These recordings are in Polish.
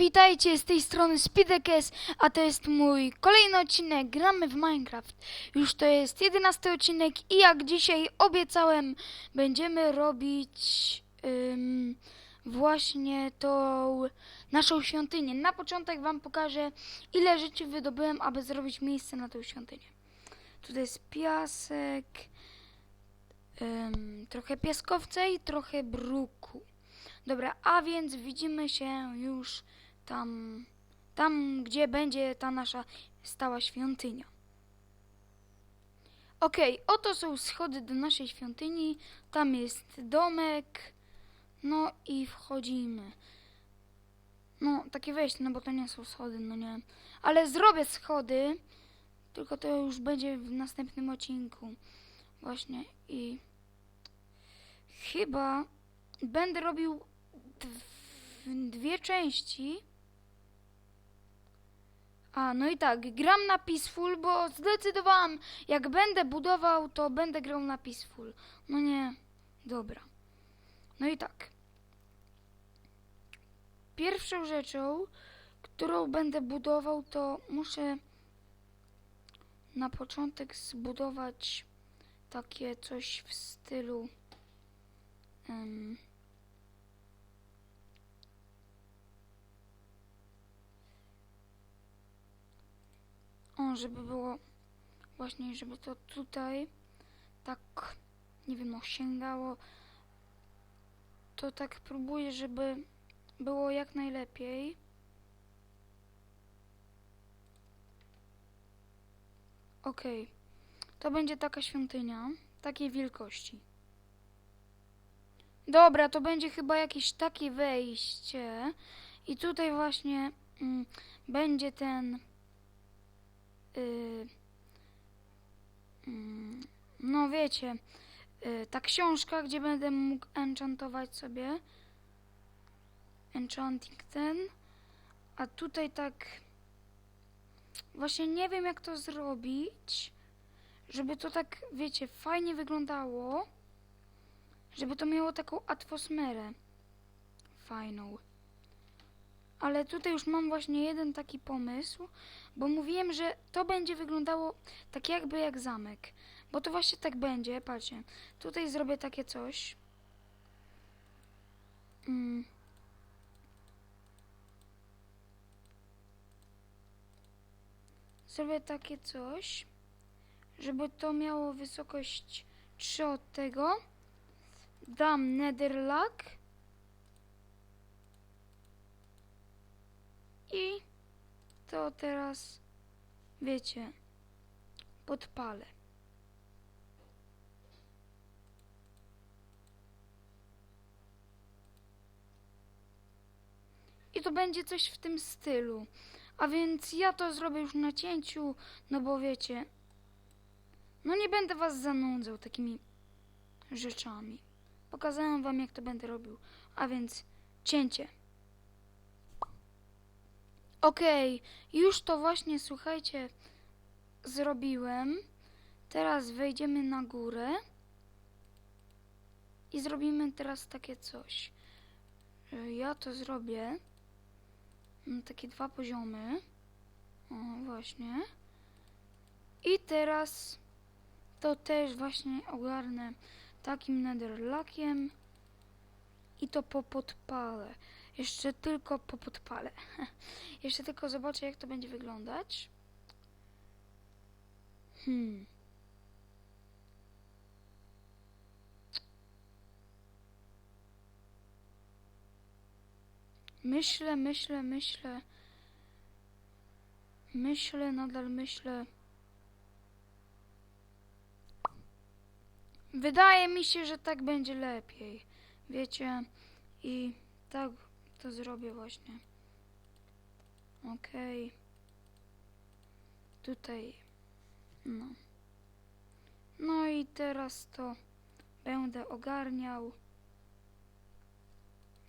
witajcie z tej strony Speedekes, a to jest mój kolejny odcinek Gramy w Minecraft. Już to jest jedenasty odcinek i jak dzisiaj obiecałem, będziemy robić ym, właśnie tą naszą świątynię. Na początek wam pokażę, ile rzeczy wydobyłem, aby zrobić miejsce na tą świątynię. Tutaj jest piasek, ym, trochę piaskowca i trochę bruku. Dobra, a więc widzimy się już tam, tam gdzie będzie ta nasza stała świątynia. Okej, oto są schody do naszej świątyni. Tam jest domek. No i wchodzimy. No, takie wejście, no bo to nie są schody, no nie. Ale zrobię schody, tylko to już będzie w następnym odcinku. Właśnie i chyba będę robił dw- dwie części. A, no i tak, gram na Peaceful, bo zdecydowałam, jak będę budował, to będę grał na Peaceful. No nie, dobra. No i tak. Pierwszą rzeczą, którą będę budował, to muszę na początek zbudować takie coś w stylu. em, Żeby było właśnie, żeby to tutaj tak, nie wiem, osiągało. To tak próbuję, żeby było jak najlepiej. Okej. To będzie taka świątynia, takiej wielkości. Dobra, to będzie chyba jakieś takie wejście. I tutaj właśnie mm, będzie ten y, mm, no wiecie, y, ta książka, gdzie będę mógł enchantować sobie. Enchanting ten. A tutaj tak właśnie nie wiem jak to zrobić, żeby to tak, wiecie, fajnie wyglądało. Żeby to miało taką atmosferę fajną. Ale tutaj już mam właśnie jeden taki pomysł, bo mówiłem, że to będzie wyglądało tak jakby jak zamek. Bo to właśnie tak będzie, patrzcie. Tutaj zrobię takie coś. Mm. Zrobię takie coś, żeby to miało wysokość 3 od tego. Dam netherlack. I to teraz, wiecie, podpalę. I to będzie coś w tym stylu. A więc ja to zrobię już na cięciu, no bo wiecie, no nie będę was zanudzał takimi rzeczami. Pokazałem wam, jak to będę robił. A więc cięcie. Okej, już to właśnie, słuchajcie, zrobiłem. Teraz wejdziemy na górę i zrobimy teraz takie coś. E, Ja to zrobię. Mm, Takie dwa poziomy. O, właśnie. I teraz to też właśnie ogarnę takim netherlackiem i to popodpalę. Jeszcze tylko popodpalę. Jeszcze tylko zobaczę, jak to będzie wyglądać. Hmm. Myślę, myślę, myślę. Myślę, nadal myślę. Wydaje mi się, że tak będzie lepiej. Wiecie, i tak to zrobię właśnie. Okej. Tutaj. No. No i teraz to będę ogarniał.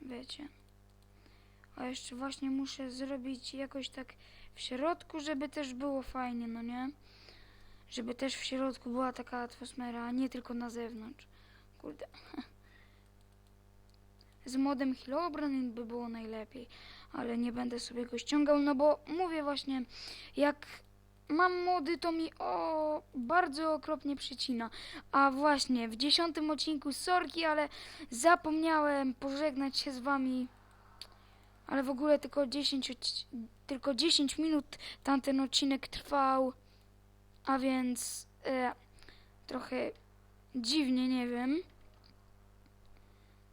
Wiecie. A jeszcze właśnie muszę zrobić jakoś tak w środku, żeby też było fajnie, no nie? Żeby też w środku była taka atmosfera, a nie tylko na zewnątrz. Kurde. z modem Herobrine by było najlepiej, ale nie będę sobie go ściągał, no bo mówię właśnie, jak mam mody, to mi o bardzo okropnie przycina. A właśnie, w dziesiątym odcinku sorki, ale zapomniałem pożegnać się z wami. Ale w ogóle tylko 10, odci- tylko 10 minut tamten odcinek trwał, a więc e, trochę dziwnie, nie wiem.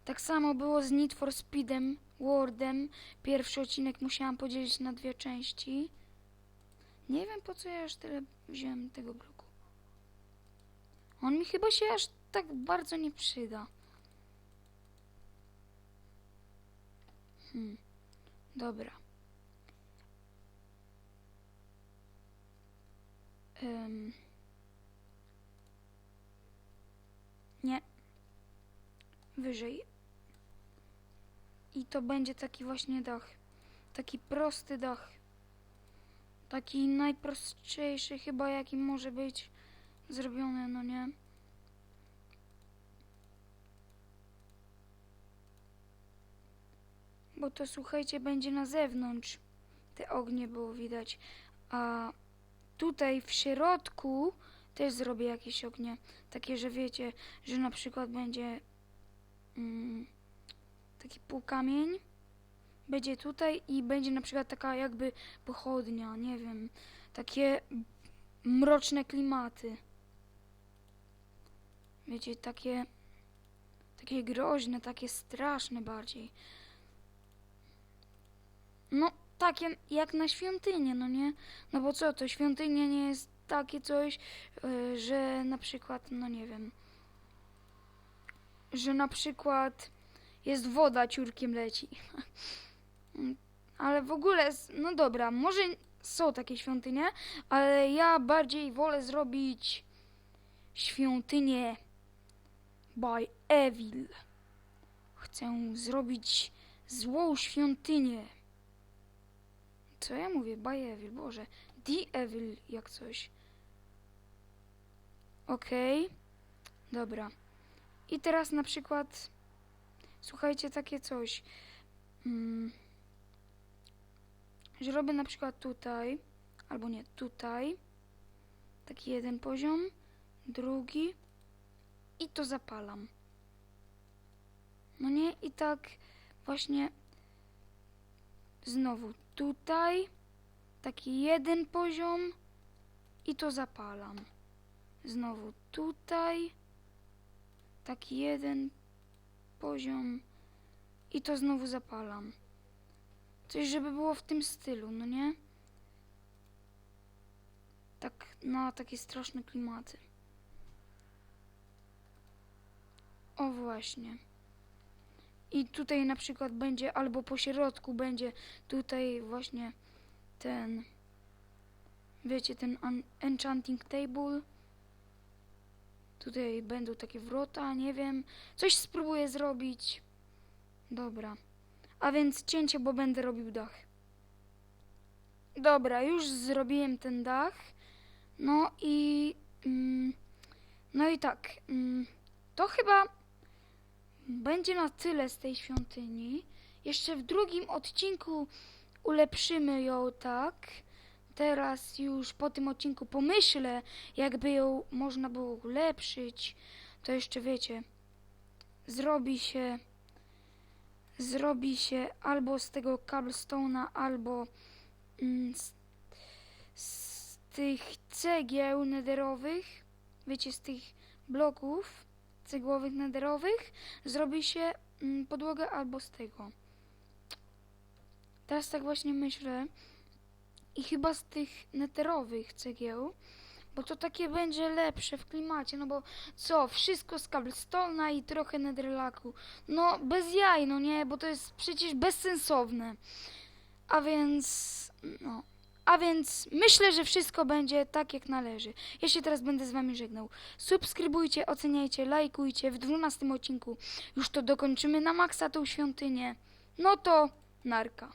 Tak samo było z Need for Speedem, Wordem. Pierwszy odcinek musiałam podzielić na dwie części. Nie wiem po co ja aż tyle wziąłem tego bloku. On mi chyba się aż tak bardzo nie przyda. Hmm. Dobra. Ym. Nie. Wyżej. I to będzie taki właśnie dach. Taki prosty dach. Taki najprostszejszy chyba jaki może być zrobiony, no nie? Bo to słuchajcie, będzie na zewnątrz te ognie było widać. A tutaj w środku też zrobię jakieś ognie. Takie, że wiecie, że na przykład będzie mm, taki półkamień. Będzie tutaj i będzie na przykład taka jakby pochodnia, nie wiem. Takie mroczne klimaty. Wiecie, takie takie groźne, takie straszne bardziej. No, takie jak na świątynię, no nie? No bo co, to świątynia nie jest takie coś, y, że na przykład, no nie wiem, że na przykład jest woda, ciurkiem leci. Ale w ogóle, no dobra, może są takie świątynie, ale ja bardziej wolę zrobić świątynię by Evil. Chcę zrobić złą świątynię. Co ja mówię? By Evil, Boże. The Evil, jak coś. Okej. Dobra. I teraz na przykład, słuchajcie, takie coś. Mm, że robię na przykład tutaj, albo nie, tutaj. Taki jeden poziom, drugi i to zapalam. No nie, i tak właśnie znowu tutaj taki jeden poziom i to zapalam. Znowu tutaj taki jeden poziom i to znowu zapalam. Coś, żeby było w tym stylu, no nie? Tak, na takie straszne klimaty. O właśnie. I tutaj na przykład będzie, albo po środku będzie tutaj właśnie ten, wiecie, ten enchanting table. Tutaj będą takie wrota, nie wiem. Coś spróbuję zrobić. Dobra. A więc cięcie, bo będę robił dach. Dobra, już zrobiłem ten dach. No i... Mm, no i tak. Mm, to chyba będzie na tyle z tej świątyni. Jeszcze w drugim odcinku ulepszymy ją tak. Teraz już po tym odcinku pomyślę, jakby ją można było ulepszyć. To jeszcze wiecie, zrobi się zrobi się albo z tego cobblestone'a, albo mm, z, z tych cegieł nederowych, wiecie, z tych bloków cegłowych nederowych, zrobi się mm, podłoga albo z tego. Teraz tak właśnie myślę i chyba z tych neterowych cegieł, bo to takie będzie lepsze w klimacie, no bo co, wszystko z cobblestone'a i trochę netherlaku. No bez jaj, no nie, bo to jest przecież bezsensowne. A więc, no, a więc myślę, że wszystko będzie tak jak należy. Ja się teraz będę z wami żegnał. Subskrybujcie, oceniajcie, lajkujcie. W 12 odcinku już to dokończymy na maksa tą świątynię. No to narka.